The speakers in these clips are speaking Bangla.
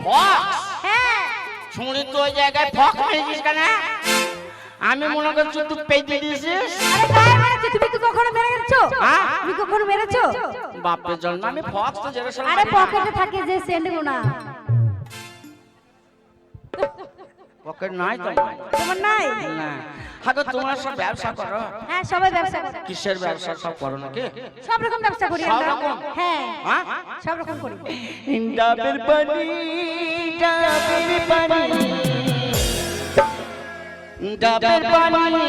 ফক্স হ্যাঁ। তো ওই জায়গায় ফক মেরেছিস কেন? আমি মনে করছি তুই পেয়ে দিয়েছিস আরে গায়ে মেরেছে তুমি কি কখনো মেরে গেছো? হ্যাঁ? তুমি কখনো মেরেছো? বাপের জন্য আমি ফক্স তো জেরোসালাম আরে পকেটে থাকে যে সেন্ড পকেট নাই তো? তোমার নাই। না। হাগো তোমরা সব ব্যবসা করো। হ্যাঁ সবাই ব্যবসা করে। কিসের ব্যবসা সব করো নাকি? সব রকম ব্যবসা করি সব আমরা রকম? হ্যাঁ। হ্যাঁ? সব রকম করি। ডাবের পানি ডাবের পানি। ডাবের পানি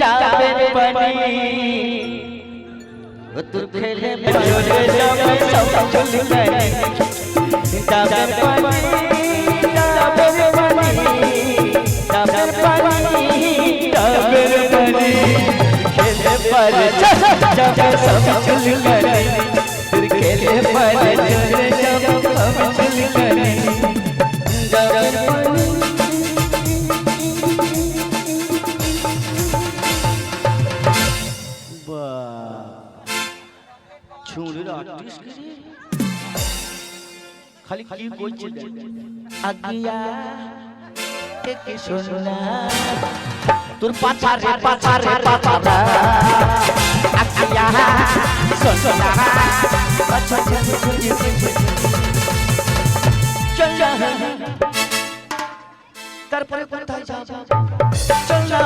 ডাবের পানি। তোর খেলে চলে যায় ডাবের পানি তোর খেলে পারে চলে যাবে সব চলে যায় ডাবের পানি ছুঁড়ির আর্টিস্ট খালি খালি বলছে আগিয়া কে সোনা তোর পাছা রে পাছা রে পাছা আগিয়া সোনা পাছা চল যা তারপরে কোথায় যাব চল যা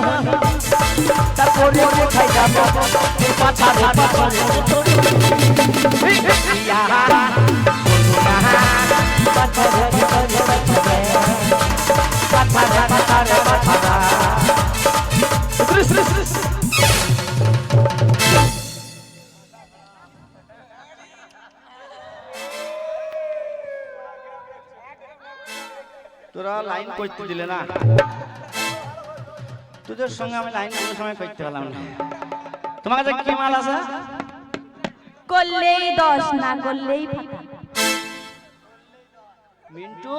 তারপরে কোথায় যাব তোর পাছা রে পাছা রে ইয়া পাছা রে পাছা রে পাছা রে তোরা লাইন করতে দিলে না? তোদের সঙ্গে আমি লাইন কোনো সময় করতে পারলাম না। তোমার কাছে কি মাল আছে? করলেই দশ না করলেই মিন্টু?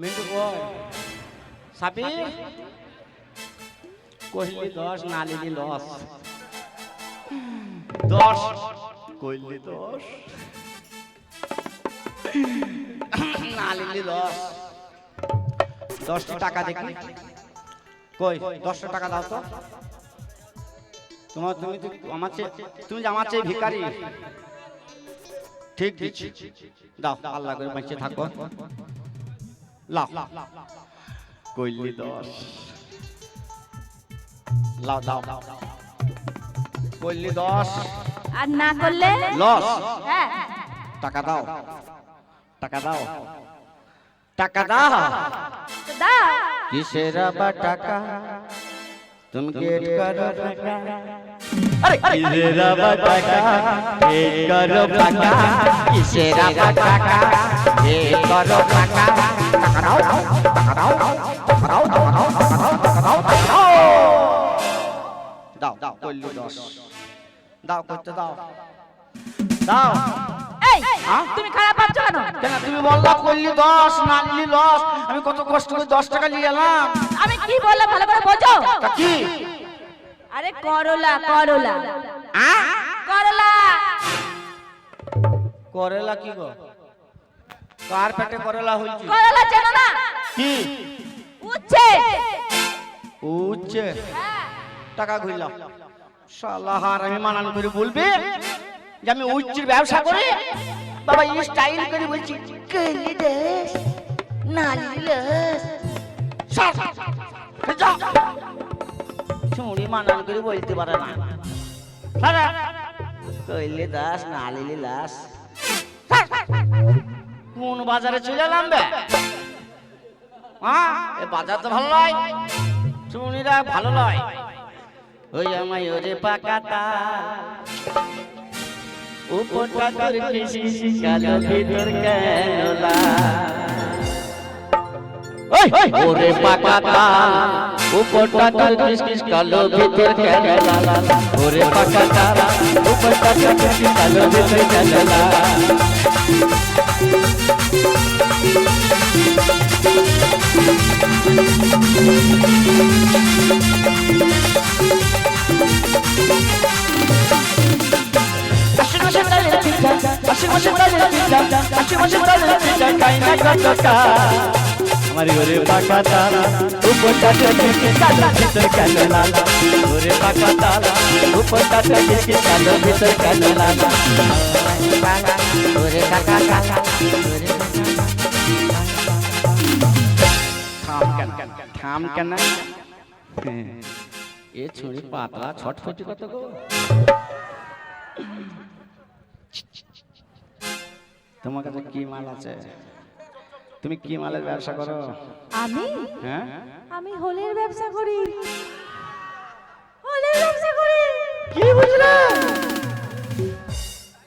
মিন্টু কই সাবির কহিলি দশ না লিলি লস। দশ। কইলি দশ। না লিলি লস। দশটা টাকা দেখি। কই? দশটা টাকা দাও তো। তোমার তুমি আমার চেয়ে তুমি যে আমার চেয়ে ভিখারি। ঠিক দিচ্ছি। দাও আল্লাহ করে বেঁচে থাকো। লাও কইলি দশ লাও দাও কইলি দশ আর না করলে লস হ্যাঁ টাকা দাও টাকা দাও টাকা দাও দাও কিসের আবার টাকা তুমি গেট করো টাকা আরে কিসের আবার টাকা গেট করো টাকা কিসের আবার টাকা গেট করো টাকা টাকা দাও দাও দশ দাও করতে দাও। দাও এই? তুমি খারাপ ভাবছ কেন? কেন? তুমি বললা করলি দশ না নিলি লস। আমি কত কষ্ট করে দশ টাকা নিয়ে এলাম। আমি কি বললাম ভালো করে বোঝো। কি? আরে করলা করলা। আ? করলা কি গো? কার পেটে করেলা হইছে। করলা চেনো না? কি? উচ্ছে। উচ্ছে? টাকা ঘুরলাম শালা হার আমি মানান করে বলবে যে আমি উচ্চের ব্যবসা করি বাবা এই স্টাইল করে বলছি কইলি দেশ নালি লস চুড়ি মানান করে বলতে পারে না। সারা। কইলি দাস নালিলি লাস কোন বাজারে চলে এলাম বে? এ বাজার তো ভালো নয়, চুনিরা ভালো নয়। ওই আমায় ওরে পাকাতা উপরটা তোর কিসিস কালো ভিতর কেনলা ওরে পাকাতা উপরটা তোর কিসিস কালো ভিতর কেনলা ওরে পাকাতা উপরটা তোর কিসিস কালো ভিতর কেনলা আমার ওরে পাকা তালা, উপরটাতে বিস্কিট কালো, ভিতর কেন লালা। ওরে পাকা তালা, উপরটাতে বিস্কিট কালো, ভিতর কেন লালা। ওরে কাকা কাকা ওরে থাম কেন হ্যাঁ, এ ছুরি পাতলা ছটফটি কত গো তোমার কাছে কি মাল আছে তুমি কি মালের ব্যবসা করো আমি হ্যাঁ আমি হোলির ব্যবসা করি হোলির ব্যবসা করি কি বুঝলা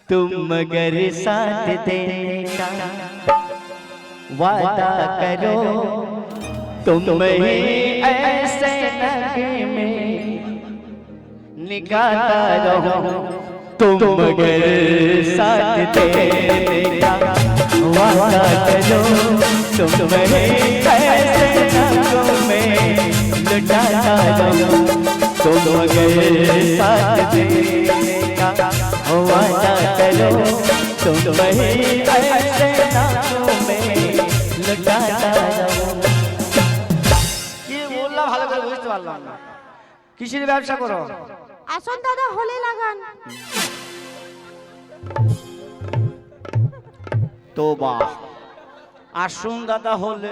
तुम मगर साथ देने का वादा करो तुम ही ऐसे में रहो। तुम मगर साथ देने का वादा करो। तुम ही ऐसे में लुटाता रहो। तुम मगर साथ देने का वादा करो। तुम ही ऐसे में लुटाता পারলাম না কিসের ব্যবসা করো? আসুন দাদা হোলি লাগান। তো বাহ আসুন দাদা হলে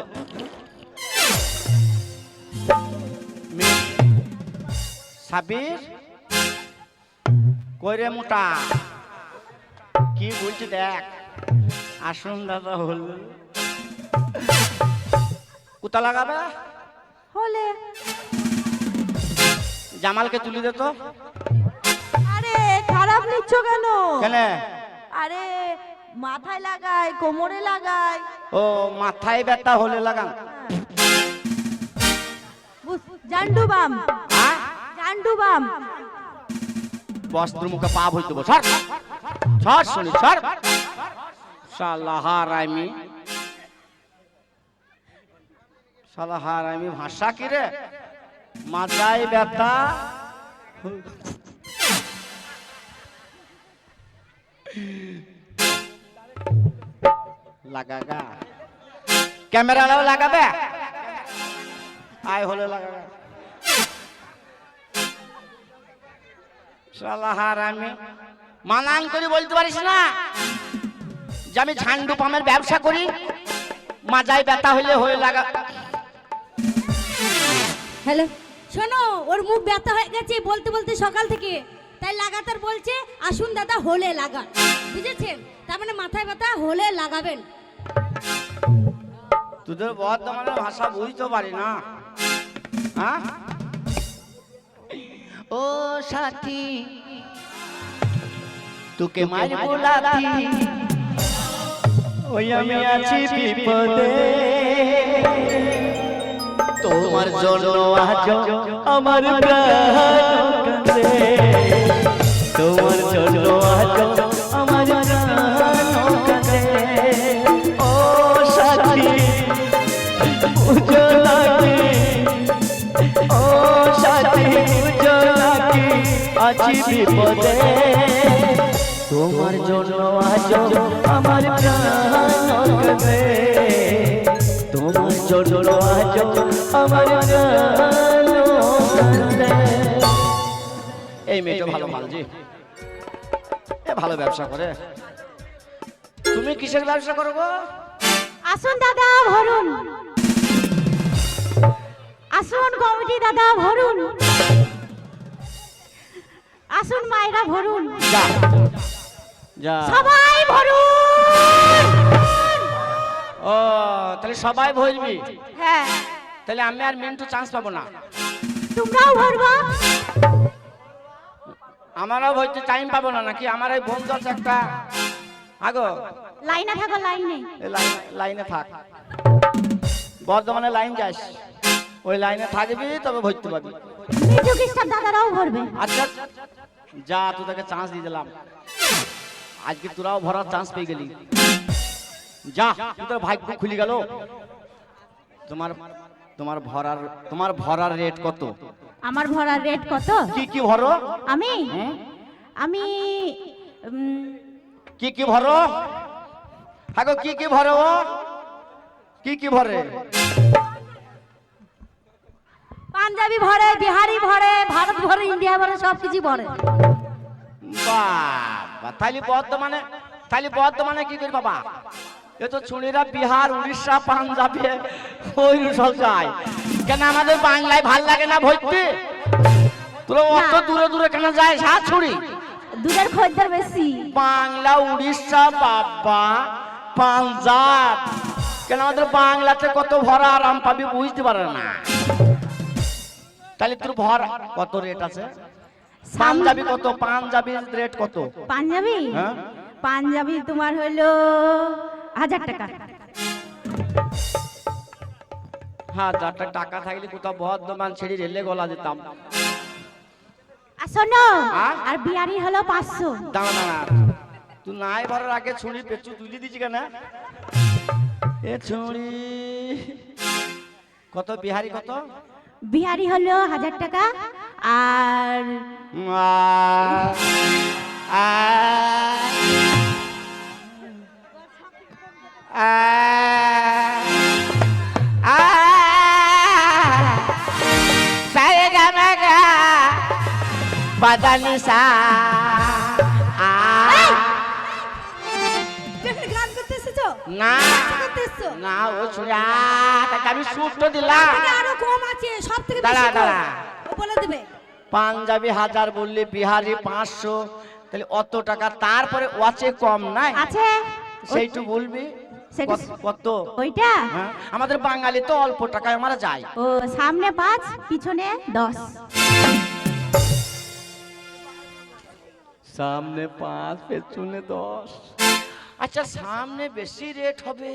সাবির কইরে মোটা? কি বলছি দেখ। আসুন দাদা হলে কোথা লাগাবে? হোলে জামালকে তুলি দে তো। আরে খারাপ নিচ্ছ কেন? কেন? আরে মাথায় লাগাই কোমরে লাগাই। ও মাথায় ব্যথা হলে লাগান। জান্ডু বাম। হ্যাঁ? জান্ডু বাম। বস্ত্র মুখে পা ভরতে বস সর সর শুনি সর শালা হারামি শালা হারামি ভাষা কি রে? মাথায় ব্যথা। লাগাগা। ক্যামেরাটাও লাগাবে? আয় হলে লাগাবে শালা আমি মানান করে বলতে পারিস না? যে আমি ঝান্ডু পামের ব্যবসা করি, মাজায় ব্যথা হইলে হয়ে লাগা হ্যালো। শোনো ওর মুখ ব্যথা হয়ে গেছে বলতে বলতে সকাল থেকে। তাই লাগাতার বলছে আসুন দাদা হলে লাগান। বুঝেছেন তার মানে মাথায় ব্যথা হলে লাগাবেন। তোদের বর্ধমানের ভাষা বুঝতে পারি না। হ্যাঁ? ও সাথী তোকে মারবো লাথি। ওই আমি আছি বিপদে। তোমার জন্য আজ আমার তোমার জন্য আজ আমার ও সাথী ও সাথী আছি বিপদে। তোমার জন্য আজ আমার প্রাণ তোমার জন্য আজ আমার এই মেয়েটা ভালো মাল জি। এ ভালো ব্যবসা করে। তুমি কিসের ব্যবসা করো গো? আসুন দাদা ভরুন আসুন কমিটি দাদা ভরুন আসুন মায়েরা ভরুন যা। যা। সবাই ভরুন ও তাহলে সবাই ভরবি হ্যাঁ। তাহলে আমি আর মিন্টু চান্স পাবো না। তোমরাও ভরবা আমারও ভরতে টাইম পাবো না নাকি আমার এই বন্ধু আছে একটা? আগো। লাইনে থাকো লাইনে। এই লাইন- থাক। বর্ধমানে লাইন যাস। ওই লাইনে থাকবি তবে ভরতে পারবি। দাদারাও ভরবে আচ্ছা যা তোদেরকে চান্স দিয়ে দিলাম। আজকে তোরাও ভরার চান্স পেয়ে গেলি। যা তোদের ভাগ্য খুলে গেল। তোমার তোমার ভরার তোমার ভরার রেট কত? আমার ভরার রেট কত? কি কি ভরো? আমি? আমি উম, কি কি ভরো? হাগো কি কি ভরো কি কি ভরে? পাঞ্জাবি ভরে বিহারি ভরে ভারত ভরে ইন্ডিয়া ভরে সব কিছু ভরে। বাবা তাহলে বর্তমানে তাহলে বর্তমানে কি করি বাবা? এ তো ছুড়িরা বিহার উড়িষ্যা পাঞ্জাবে ওই সব যায় কেন আমাদের বাংলায় ভালো লাগে না ভর্তি তোরা অত দূরে দূরে কেন যায় সাত ছুরি দুধের খদ্দের বেশি বাংলা উড়িষ্যা বাবা পাঞ্জাব কেন আমাদের বাংলাতে কত ভরা আরাম পাবি বুঝতে পারে না তাহলে তোর ভরা কত রেট আছে পাঞ্জাবি কত পাঞ্জাবির রেট কত পাঞ্জাবি হ্যাঁ? পাঞ্জাবি তোমার হলো হাজার টাকা। হ্যাঁ যারটা টাকা থাকলে কোথাও বর্ধমান ছেড়ে রেলে গলা আর শোনো আ? আর বিহারি হলো পাঁচশো। দাঁড়া দাঁড়া। তুই নাই ভরার আগে ছুরি পেছু তুলে দিচ্ছি কেন? এ ছুরি। কত? বিহারি কত? বিহারি হলো হাজার টাকা আর আ, আ, আ, আ, সারে গা মা গা, বাদানি সা গান না করতে না ও ছুরি তাকে আমি সুট তো দিলাম আরও কম আছে সব থেকে দাঁড়া, বেশি দাঁড়া। বলে দেবে। পাঞ্জাবি হাজার বললি বিহারি পাঁচশো তাহলে অত টাকা তারপরে ওয়াচে কম নাই? আছে। সেইটু বলবি? কত- ওইটা? হ্যাঁ? আমাদের বাঙালি তো অল্প টাকায় আমরা যাই ও সামনে পাঁচ পিছনে দশ। সামনে পাঁচ পেছনে দশ। আচ্ছা সামনে বেশি রেট হবে।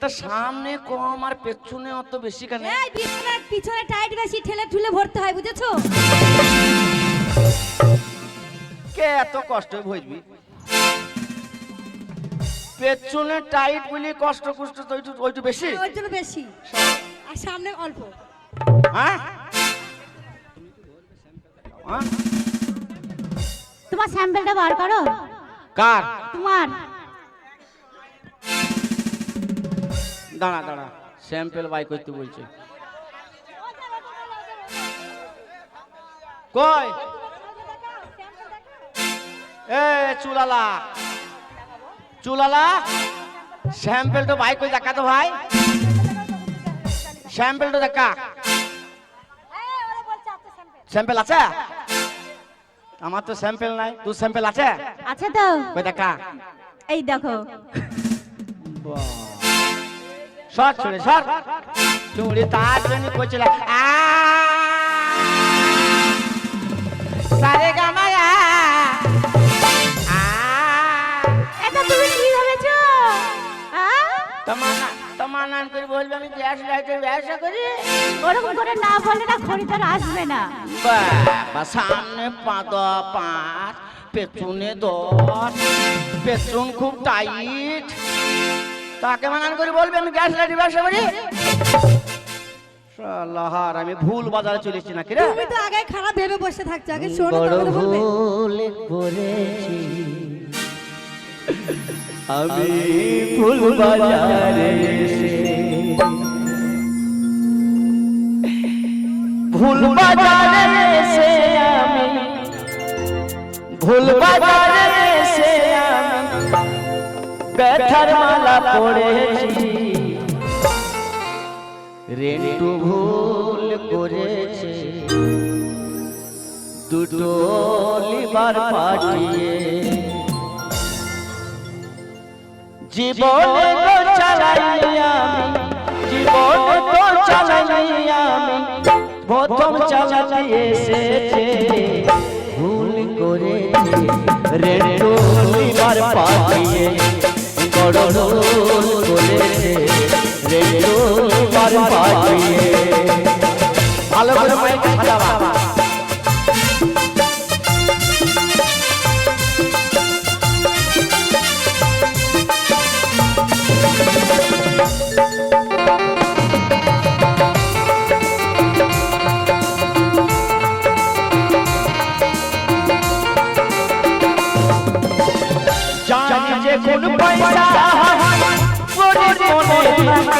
তা সামনে কম আর পেছনে অত বেশি কেন? এই পিছনে পিছনে টাইট বেশি ঠেলে ঠুলে ভরতে হয় বুঝেছ? কে এত কষ্ট বুঝবি পেছনে টাইট বলি কষ্ট কষ্ট তো ওইটু ওইটু বেশি? ওর জন্য বেশি। আর সামনে অল্প। হ্যাঁ? হ্যাঁ? তোমার স্যাম্পেলটা বার করো। কার? তোমার। দাঁড়া দাঁড়া। স্যাম্পেল বাই করতে বলছে। কই? এ চুলালা। চুলালা স্যাম্পেলটা ভাই কই দেখা তো ভাই। স্যাম্পেলটা দেখা। স্যাম্পেল আছে? আমার তো স্যাম্পেল নাই তুই স্যাম্পেল আছে? আছে তো। কই দেখা? এই দেখো। সর ছুড়ে সর। চুড়ি তার জন্য কইছিল আ। সারে গামায়া করে বলবে আমি গ্যাস লাইটের ব্যবসা করি। ওরকম করে না বললে না খরিদার আসবে না। বাবা সামনে পাঁচ পাঁচ পেছনে দশ পেছন খুব টাইট। তাকে মানান করে বলবে আমি গ্যাস লাইটের ব্যবসা করি। শালাহার আমি ভুল বাজারে চলেছি নাকি রে? তুমি তো আগে খারাপ ভেবে বসে থাকছো আগে শোনো তারপরে বলবে। ভুল করেছি। আমি ভুল বাজারে এসে ভুল বাজারে এসে আমি। ভুল বাজারে এসে আমি। ব্যথার মালা পড়েছি। রেন্টু ভুল করেছে। দুটো লিবার পাঠিয়ে জীবনে চালাই আমি। জীবনে তো চালাই প্রথম চালাতে এসেছে। ভুল করেছে রেন্টু লিবার পাঠিয়ে বড় ভুল করেছে ভালো করে মাইক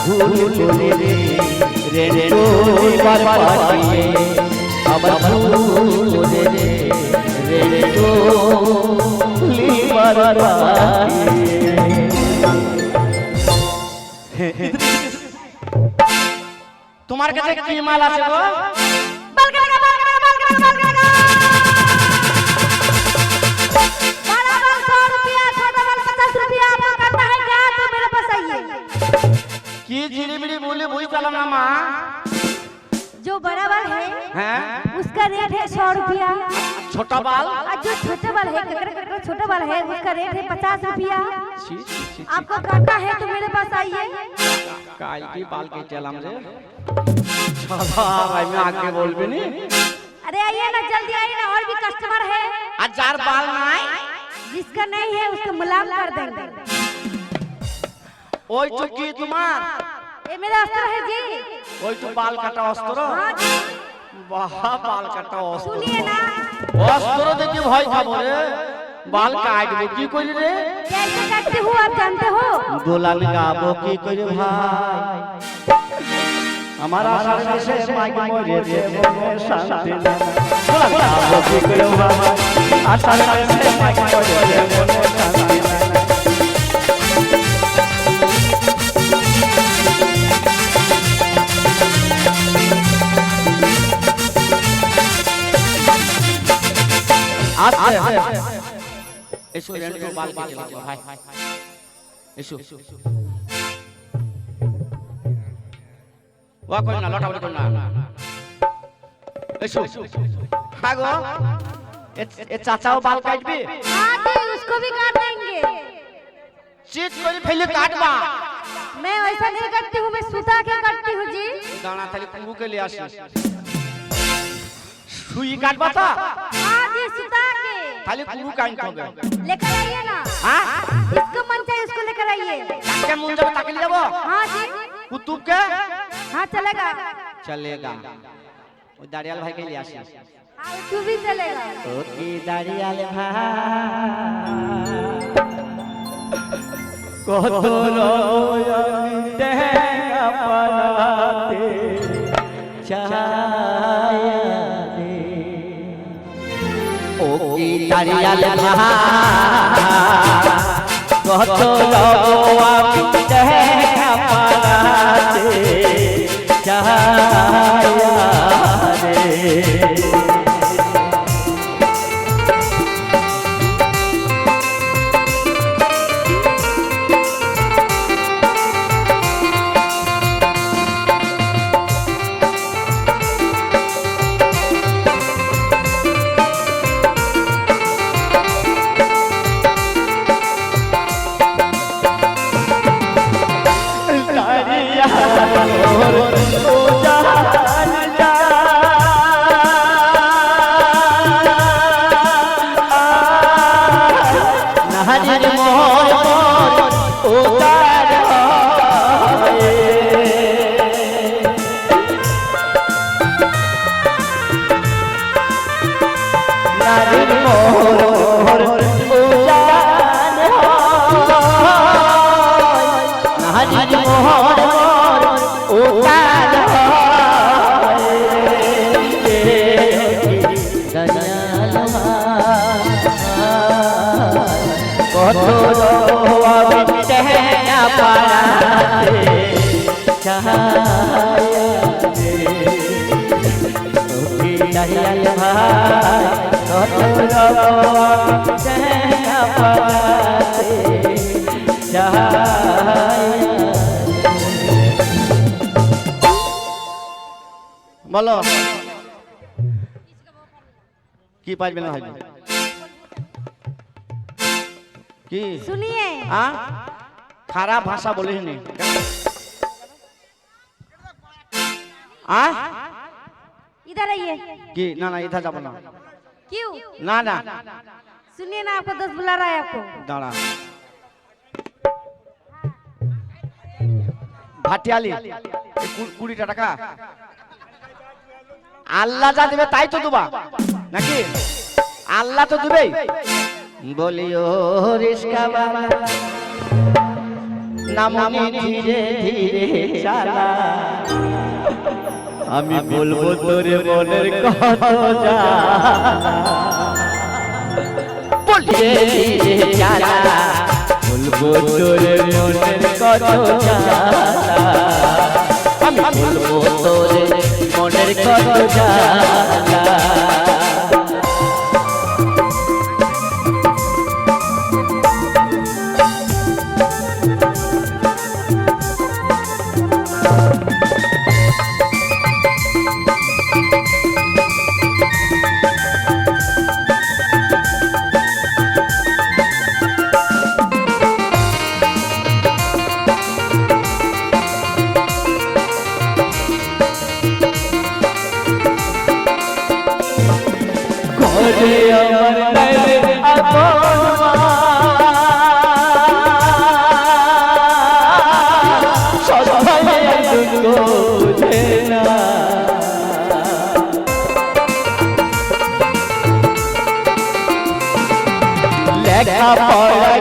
ভুল করে রে রে রে বার পাঠিয়ে আবার ভুল করে রে রে রে লিবার তোমার কাছে কি মাল আছে গো? की चिड़ी बिड़ी बोली वही चलो ना माँ। जो बराबर है, है? उसका रेट है सौ रुपया। छोटा बाल? जो छोटा बाल है छोटा बाल है उसका रेट है पचास रुपया। आपको काटा है तो मेरे पास आइए। काल की बाल के चला मुझे। भाई मैं आगे बोल भी नहीं। अरे आइए ना जल्दी आइए ना और भी कस्टमर है। हज़ार बाल ना आए। जिसका नहीं है उसको मुलाम कर देंगे। ओए चुकी तुम्हारा। मेरा अस्त्र है जी ওই তো বাল কাটা অস্ত্র हाँ जी বাহ বাল কাটা অস্ত্র सुनिए ना অস্ত্র দেখে ভয় খাবো রে বাল কাটবো কি করি রে कैसे काटते हो आप जानते हो দোলান গাবো কি করে ভাই আমার আশার দেশে মাইক মরেছে মনে শান্তি না দোলান গাবো কি করে ভাই আশার দেশে মাইক মরেছে মনে আস্তে এসো রেন্টু বাল কেটে লাগবে ভাই এসো ওয়া কই না লটা বলে কই না এসো হ্যাঁ গো এ- এ চাচাও বাল কাটবে हाँ जी उसको भी काट देंगे চিট করে ফেলে কাটবা मैं वैसा नहीं करती हूँ मैं सुता के करती हूँ जी দাঁড়া তাহলে কুকু কে লিয়ে আসি সুই কাটবা তো हाँ जी सुता के তাহলে কুকু কাটতে হবে लेकर आइए ना হ্যাঁ जिसको मन चाहिए उसको लेकर आइए কাকে মন যাবে তাকে নিয়ে যাবো हाँ जी কুতুব কে हाँ चलेगा চলেগা ওই দাঁড়িয়াল ভাইকে লিয়ে আসি हाँ तू भी चलेगा ও কি দাঁড়িয়াল ভাই কত রঙিতে কি দাঁড়িয়াল ভাই কত রঙিতে পালাতে চায়। রে দয়াল ভাই কত রকম চেনা পালাতে বলো। কি পাইবে না কি? শুনিয়ে। খারাপ ভাষা বলিস নি इधर आइए কি না না ইধা যাবো না क्यों না না सुनिए ना आपका दोस्त बुला रहा है आपको দাঁড়া ভাটিয়ালি এই কু- কুড়িটা টাকা আল্লাহ যা দেবে তাই তো দেবা নাকি আল্লাহ তো দেবেই বলিও রিস্কা বাবা নামনি ধীরে ধীরে চালা আমি বলব তোরে মনের কথা বলব তোরে মনের কথা। আমি বলব তোরে মনের কথা।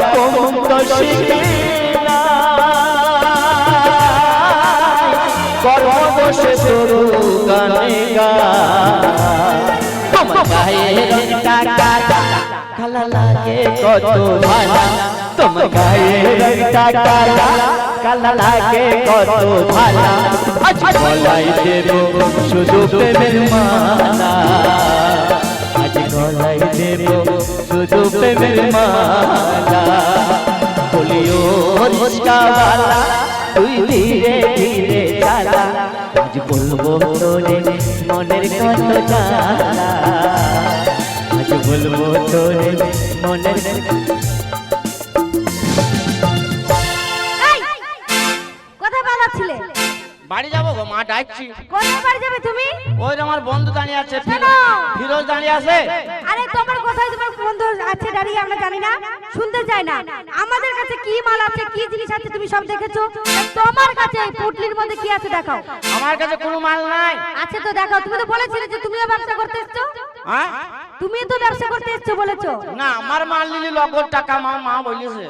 পড়া কম তো শিখি না কর্ম বসে গানে। গা তোমার দেব শুধু প্রেমের মালা গলাই দেব। শুধু প্রেমের মালা। বলিও রিস্কাওয়ালা তুই ধীরে ধীরে চালা। আজ বলব তোরে মনের কত জ্বালা। আজ বলব তোরে মনের এই, কোথায় পালাচ্ছিলে। বাড়ি যাব গো মা ডাকছি। কোথায় বাড়ি যাবে তুমি? ওই আমার বন্ধু দাঁড়িয়ে আছে ফিরোজ- ফিরোজ দাঁড়িয়ে আছে। আরে তোমার কোথায় তোমার বন্ধু আছে দাঁড়িয়ে আমরা জানি না। শুনতে চাই না। আমাদের কাছে কি মাল আছে কি জিনিস আছে তুমি সব দেখেছ? তোমার কাছে এই পুটলির মধ্যে কি আছে দেখাও। আমার কাছে কোনো মাল নাই। আছে তো দেখাও। তুমি তো বলেছিলে যে তুমিও ব্যবসা করতে এসছো। হ্যাঁ? তুমি তো ব্যবসা করতে এসছো বলেছ। না আমার মাল নিলি লগর টাকা মা মা বলিছে।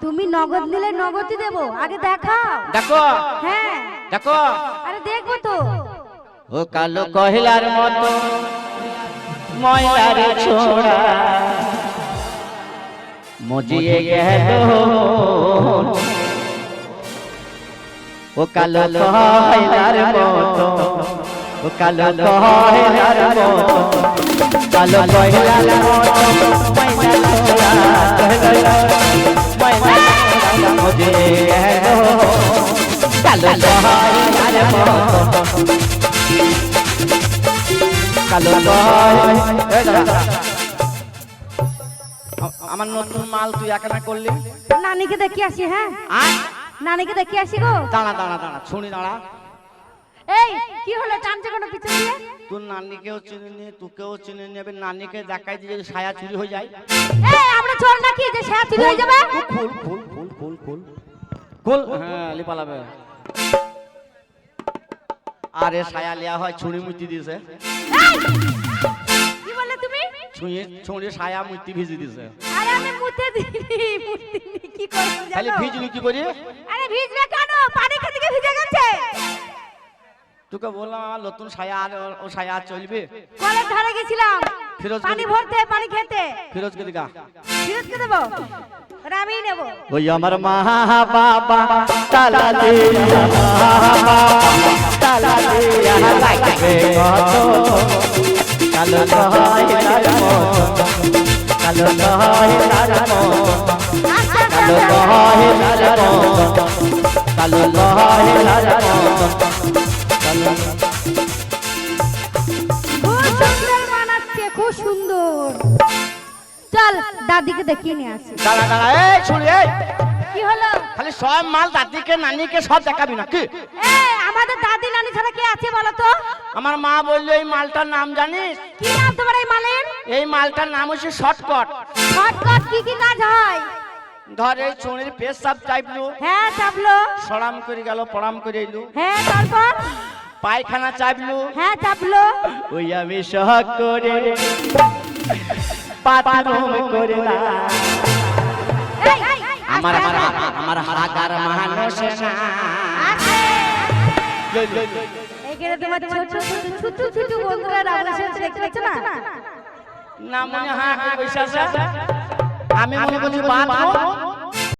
তুমি নগদ নিলে নগদই দেবো। আগে দেখাও। দেখো। হ্যাঁ। দেখো। আরে দেখব তো। ও কালো কহিলার মতো ময়লার ছোড়া মজিয়ে গেল। ও কালো কহিলার মতো ও কালো কহিলার মতো কালো কহিলার মতো ময়লার ছোড়া ময়লার ছোড়া। মজিয়ে গেল। কালো কহিলার মতো কালো আমার নতুন মাল তুই একা করলি? নানিকে দেখি আসি হ্যাঁ। নানিকে দেখি আসি গো। দাঁড়া দাঁড়া দাঁড়া শুনি দাঁড়া। এই কি হলো টানছে কোনো পিছন দিয়ে? তোর নানিকেও চিনে নিয়ে তোকেও চিনে নেবে নানিকে দেখাই দিয়ে যদি সায়া চুরি হয়ে যায়। এই আমরা চোর নাকি? যে সে চুরি হয়ে যাবে? খুল খুল খুল খুল খুল। খুল হ্যাঁ লিপালাবে। আরে সায়া লিয়া হয় ছুরি মুতি দিছে। কি তুমি? ছুঁয়ে ছুঁড়ে সায়া ভিজে দিছে। আরে আমি মুতে দিইনি মুতে কি করব ভিজলি কি করি? আরে ভিজবে কেন? পানি খেতে গিয়ে ভিজে গেছে। তোকে বললাম আমার নতুন সায়া আর ও সায়া চলবে। কলের ধারে গেছিলাম। ফিরোজ পানি ভরতে পানি খেতে ফিরোজকে দিকা ফিরোজকে দেবো ওরা আমিই নেব ওই আমার মা বাবা তালা দে তালা দে লাগবে মতো কালো মতো কালো মতো কালো মতো কালো সুন্দর। চল দাদিকে দেখিয়ে নিয়ে আসি। দাঁড়া দাঁড়া এই ছুরি এই। কি হলো? খালি সব মাল দাদিকে নানিকে সব দেখাবি না কি এ আমাদের দাদি নানি ছাড়া কে আছে বলো তো? আমার মা বলল এই মালটার নাম জানিস? কি নাম তোমার এই মালের? এই মালটার নাম হচ্ছে শর্টকট শর্টকাট কি কি কাজ হয়? ধর এই চুনির পেশ সাপ চাইবলু হ্যাঁ চাপলো। সরাম করে গেল পড়াম করে এলো। হ্যাঁ তারপর? পায়খানা চাইবলু হ্যাঁ চাপলো। ওই আমি সহগ করে পাতরম করে না আমার আমার হাগার মানুষ না। এইখানে তোমার ছোট ছোট ছোট ছোট বন্ধুরা রাবণ দেখতে পাচ্ছ না? না? মনে হ্যাঁ আমি মনে করছি বাথরুম